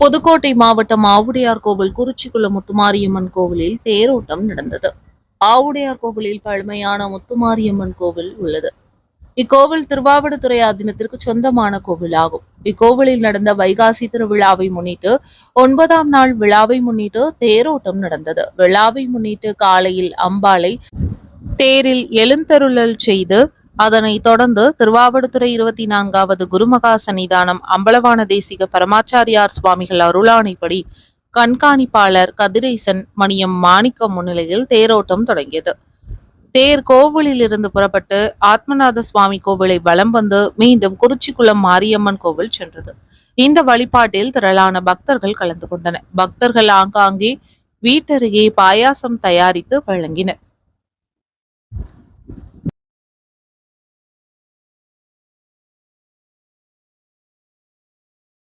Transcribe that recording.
புதுக்கோட்டை மாவட்டம் ஆவுடையார் கோவில் குறிச்சிக்குளம் முத்துமாரியம்மன் கோவிலில் தேரோட்டம் நடந்தது. ஆவுடையார் கோவிலில் பழமையான முத்துமாரியம்மன் கோவில் உள்ளது. இக்கோவில் திருவாவடுதுறை ஆதீனத்திற்கு சொந்தமான கோவிலாகும். இக்கோவிலில் நடந்த வைகாசி திருவிழாவை முன்னிட்டு ஒன்பதாம் நாள் விழாவை முன்னிட்டு தேரோட்டம் நடந்தது. விழாவை முன்னிட்டு காலையில் அம்பாளை தேரில் எழுந்தருளல் செய்து அதனைத் தொடர்ந்து திருவாவடுதுறை இருபத்தி நான்காவது குருமகா சன்னிதானம் அம்பலவான தேசிக பரமாச்சாரியார் சுவாமிகள் அருளாணைப்படி கண்காணிப்பாளர் கதிரேசன் மணியம் மாணிக்கம் முன்னிலையில் தேரோட்டம் தொடங்கியது. தேர் கோவிலில் இருந்து புறப்பட்டு ஆத்மநாத சுவாமி கோவிலை வலம் வந்து மீண்டும் குறிச்சிக்குளம் மாரியம்மன் கோவில் சென்றது. இந்த வழிபாட்டில் திரளான பக்தர்கள் கலந்து கொண்டனர். பக்தர்கள் ஆங்காங்கே வீட்டருகே பாயாசம் தயாரித்து வழங்கினர்.